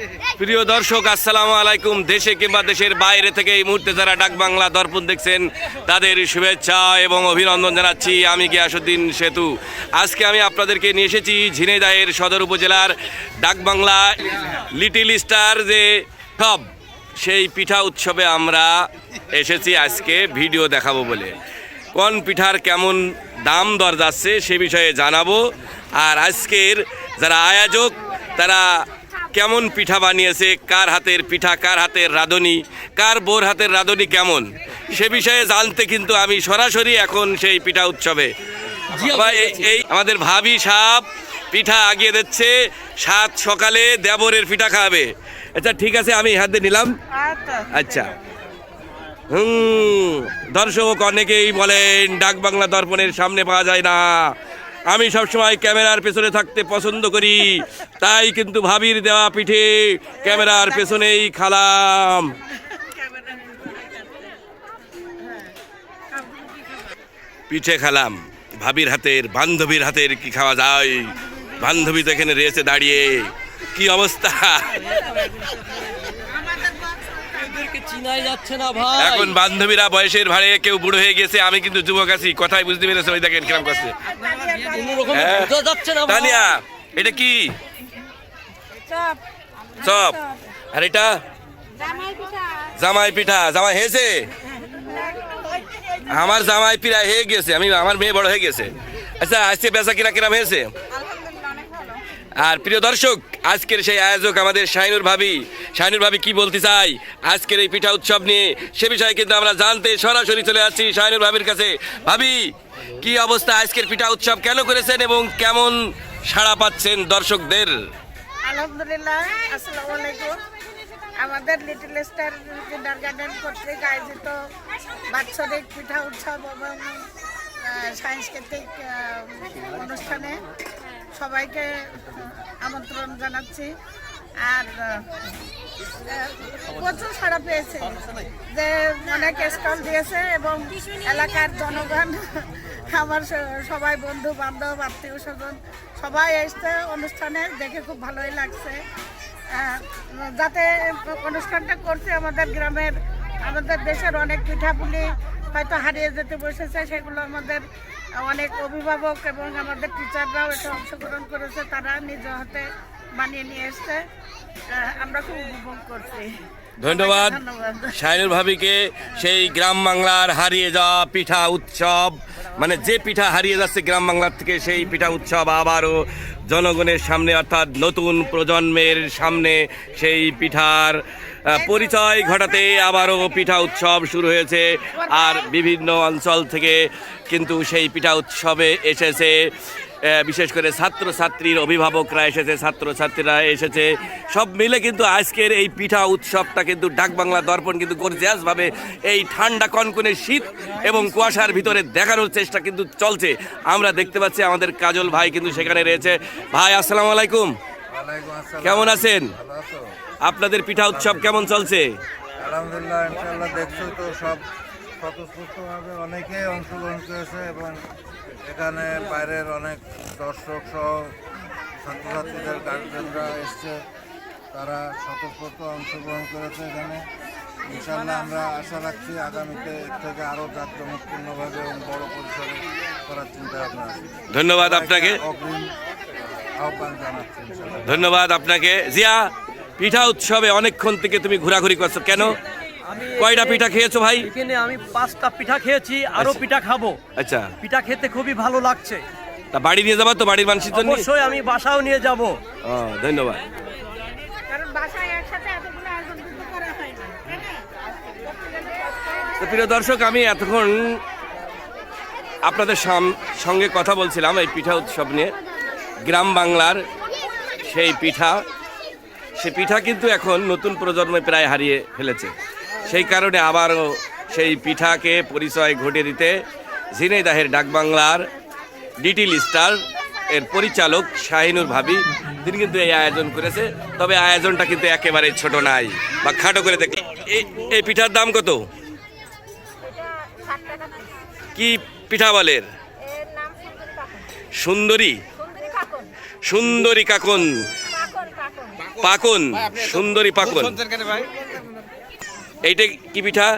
প্রিয় দর্শক, আসসালামু আলাইকুম। দেশে কিংবা দেশের বাইরে থেকে এই মুহূর্তে যারা ডাক বাংলা দর্পণ দেখছেন, তাদের শুভেচ্ছা এবং অভিনন্দন জানাচ্ছি। আমি গিয়াসুদ্দিন সেতু। আজকে আমি আপনাদেরকে নিয়ে এসেছি ঝিনাইদহের সদর উপজেলার ডাক বাংলা লিটিল স্টার যে সব, সেই পিঠা উৎসবে আমরা এসেছি আজকে ভিডিও দেখাবো বলে। কোন পিঠার কেমন দাম দর যাচ্ছে সে বিষয়ে জানাব। আর আজকের যারা আয়োজক, তারা কেমন পিঠা বানিয়েছে? কার হাতের পিঠা কার হাতের রাঁধুনি কার বোর হাতের রাঁধুনি কেমন? সে বিষয়ে জানতে কিন্তু আমি সরাসরি এখন সেই পিঠা উৎসবে। এই- এই আমাদের ভাবি সাপ পিঠা আগিয়ে দিচ্ছে সাত সকালে দেবরের পিঠা খাবে। আচ্ছা ঠিক আছে আমি হাতে নিলাম। আচ্ছা। হুম দর্শক অনেকেই বলেন ডাক বাংলা দর্পণের সামনে পাওয়া যায় না। আমি সবসময় ক্যামেরার পেছনে থাকতে পছন্দ করি। তাই কিন্তু ভাবির দেওয়া পিঠে ক্যামেরার পেছনেই খালাম। পিঠে খালাম। ভাবির হাতের, বান্ধবীর হাতের কি খাওয়া যায়? বান্ধবী তো এখানে রয়েছে দাঁড়িয়ে। কি অবস্থা এদেরকে চিনাই যাচ্ছে না ভাই এখন বান্ধবীরা বয়সের ভারে কেউ বুড়ো হয়ে গেছে আমি কিন্তু যুবক আছি কথাই বুঝতে পেরেছে ওই দেখেন কিরম করছে। হ্যাঁ। তানিয়া এটা কি? চপ। চপ। আর এটা? জামাই পিঠা। জামাই হয়েছে? আমার জামাই পিঠা হয়ে গেছে আমি আমার মেয়ে বড় হয়ে গেছে। আচ্ছা আজকে বেচা কিনা কিরাম হয়েছে? আর প্রিয় দর্শক, আজকের সেই আয়োজক আমাদের শাহিনুর ভাবি। শাহিনুর ভাবি কি বলতে চাই? আজকের এই পিঠা উৎসব নিয়ে সে বিষয়ে কিন্তু আমরা জানতে সরাসরি চলে যাচ্ছি শাহিনুর ভাবির কাছে। ভাবি, কি অবস্থা আজকের পিঠা উৎসব? কেন করেছেন এবং কেমন সাড়া পাচ্ছেন দর্শকদের? আমাদের লিটল স্টার কিন্ডার গার্ডেন কর্তৃক আয়োজিত বাৎসরিক পিঠা উৎসব এবং সাংস্কৃতিক অনুষ্ঠানে সবাইকে আমন্ত্রণ জানাচ্ছি। আর প্রচুর সাড়া পেয়েছে যে অনেক স্টল দিয়েছে এবং এলাকার জনগণ, আমার সবাই বন্ধু, বান্ধব, আত্মীয় স্বজন, সবাই এসছে অনুষ্ঠানে, দেখে খুব ভালোই লাগছে। যাতে অনুষ্ঠানটা করছে আমাদের গ্রামের, আমাদের দেশের অনেক পিঠাপুলি হয়তো হারিয়ে যেতে বসেছে, সেগুলো আমাদের অনেক অভিভাবক এবং আমাদের টিচাররাও এটা অংশগ্রহণ করেছে তারা নিজ হাতে বানিয়ে নিয়ে এসছে। আমরা খুব উপভোগ করছি। ধন্যবাদ। সাইনুল ভাবিকে সেই গ্রাম বাংলার হারিয়ে যাওয়া পিঠা উৎসব মানে যে পিঠা হারিয়ে যাচ্ছে গ্রাম বাংলার থেকে সেই পিঠা উৎসব আবারও জনগণের সামনে অর্থাৎ নতুন প্রজন্মের সামনে সেই পিঠার পরিচয় ঘটাতে আবারও পিঠা উৎসব শুরু হয়েছে। আর বিভিন্ন অঞ্চল থেকে কিন্তু সেই পিঠা উৎসবে এসেছে। বিশেষ করে ছাত্রছাত্রীর অভিভাবকরা এসেছে ছাত্রছাত্রীরা এসেছে। সব মিলে কিন্তু আজকের এই পিঠা উৎসবটা কিন্তু ডাকবাংলা দর্পণ কিন্তু গর্জিয়াসভাবে এই ঠান্ডা কনকনে শীত এবং কুয়াশার ভিতরে দেখানোর চেষ্টা কিন্তু চলছে। আমরা দেখতে পাচ্ছি আমাদের কাজল ভাই কিন্তু সেখানে রয়েছে। ভাই আসসালামু আলাইকুম। কেমন আছেন? আপনাদের পিঠা উৎসব কেমন চলছে? আলহামদুলিল্লাহ ইনশাআল্লাহ দেখছ তো সব স্বতঃস্ফূর্তভাবে অনেকেই অংশগ্রহণ করেছে এবং এখানে বাইরের অনেক দর্শক সহ ছাত্রছাত্রীদের গার্জেনরা এসছে। তারা স্বতঃস্ফূর্ত অংশগ্রহণ করেছে এখানে। ইনশাআল্লাহ আমরা আশা রাখছি আগামীতে থেকে আরও জাঁকজমকপূর্ণভাবে এবং বড় পরিসরে করার চিন্তা ভাবনা আছে। ধন্যবাদ আপনাকে। অগ্রিম আহ্বান জানাচ্ছি ধন্যবাদ আপনাকে। জিয়া পিঠা উৎসবে অনেকক্ষণ থেকে তুমি ঘোরাঘুরি করছ। কেন? কয়টা পিঠা খেয়েছো ভাই? এখানে আমি পাঁচটা পিঠা খেয়েছি আরও আচ্ছা। পিঠা খাব। আচ্ছা। পিঠা খেতে খুবই ভালো লাগছে। তা বাড়ি নিয়ে যাবা তো বাড়ির মানুষের জন্য? অবশ্যই আমি বাসাও নিয়ে যাব। ও, ধন্যবাদ। কারণ বাসায় একসাথে এতগুলো আয়োজন কিন্তু করা হয় না তো প্রিয় দর্শক আমি এতক্ষণ আপনাদের সঙ্গে কথা বলছিলাম এই পিঠা উৎসব নিয়ে। গ্রাম বাংলার সেই পিঠা সে পিঠা কিন্তু এখন নতুন প্রজন্মে প্রায় হারিয়ে ফেলেছে। সেই কারণে আবারও সেই পিঠাকে পরিচয় ঘটে দিতে ঝিনাইদাহের ডাকবাংলার ডিটি লিস্টার এর পরিচালক শাহিনুর ভাবি তিনি কিন্তু এই আয়োজন করেছে। তবে আয়োজনটা কিন্তু একেবারে ছোট নাই বা খাটো করে দেখে। এই- এই পিঠার দাম কত। কি পিঠা বলের সুন্দরী? সুন্দরী কাকন। পাকন সুন্দরী পাকন। এইটা কি পিঠা?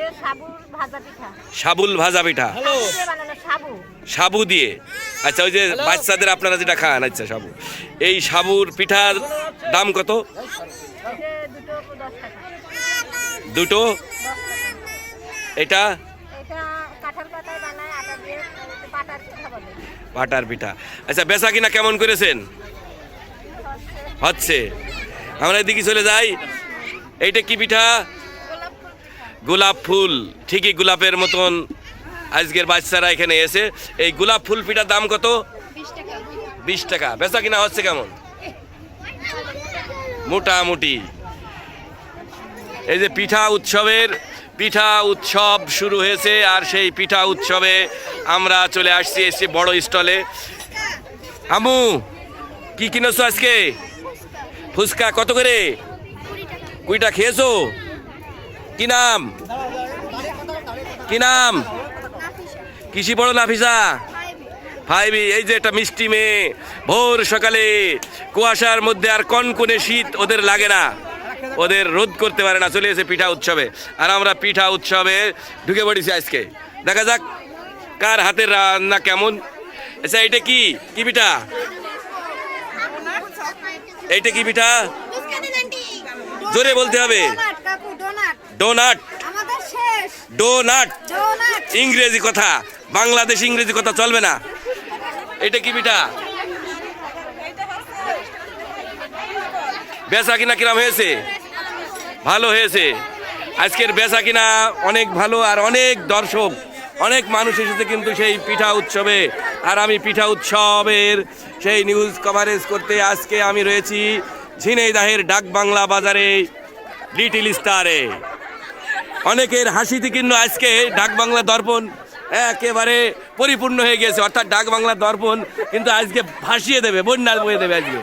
এটা সাবুর ভাজা পিঠা। সাবুল ভাজা পিঠা। সাবু। সাবু দিয়ে। আচ্ছা ওই যে বাচ্চাদের আপনারা যেটা খান আচ্ছা সাবু। এই সাবুর পিঠার দাম কত? দুটো এটা? এটা কাঁঠাল পাতায় বানায় আটা দিয়ে এটা পাটার পিঠা পাটার পিঠা। আচ্ছা বেচা কিনা কেমন করেছেন? হচ্ছে। আমরা এদিকে চলে যাই। এইটা কি পিঠা? গোলাপ ফুল, ঠিকই গোলাপের মতন আজকের বাচ্চারা এখানে এসে, এই গোলাপ ফুল পিঠার দাম কত? বিশ টাকা। বেচা কিনা হচ্ছে কেমন? মোটামুটি। এই যে পিঠা উৎসবের, পিঠা উৎসব শুরু হয়েছে আর সেই পিঠা উৎসবে আমরা চলে আসছি এসছি বড় স্টলে। আমু কি কিনেছো আজকে? ফুচকা কত করে? কুইটা খেয়েছো? কি নাম? কি নাম? কিসি বড় নাফিসা ভাইবি এই যে একটা মিষ্টি মেয়ে ভোর সকালে কুয়াশার মধ্যে আর কনকনে শীত ওদের লাগে না। ওদের রোধ করতে পারে না চলে এসে পিঠা উৎসবে। আর আমরা পিঠা উৎসবে ঢুকে পড়েছি আজকে। দেখা যাক কার হাতের রান্না কেমন। আচ্ছা এটা কি? কি পিঠা? এইটা কি পিঠা? জোরে বলতে হবে। ডোনাট ডোনাট ইংরেজি কথা। বাংলাদেশ ইংরেজি কথা চলবে না। এটা কি পিঠা বেচা কিনা কিরাম হয়েছে? ভালো হয়েছে। আজকের বেচা কিনা অনেক ভালো আর অনেক দর্শক অনেক মানুষ এসেছে কিন্তু সেই পিঠা উৎসবে। আর আমি পিঠা উৎসবের সেই নিউজ কভারেজ করতে আজকে আমি রয়েছি ঝিনাইদাহের ডাক বাংলা বাজারে লিটিল স্টারে অনেকের হাসিতিকীর্ণ আজকে ডাক বাংলা দর্পণ। একেবারে পরিপূর্ণ হয়ে গেছে, অর্থাৎ ডাক বাংলা দর্পণ, কিন্তু আজকে ভাসিয়ে দেবে বন্যাল বয়ে দেবে আজকে।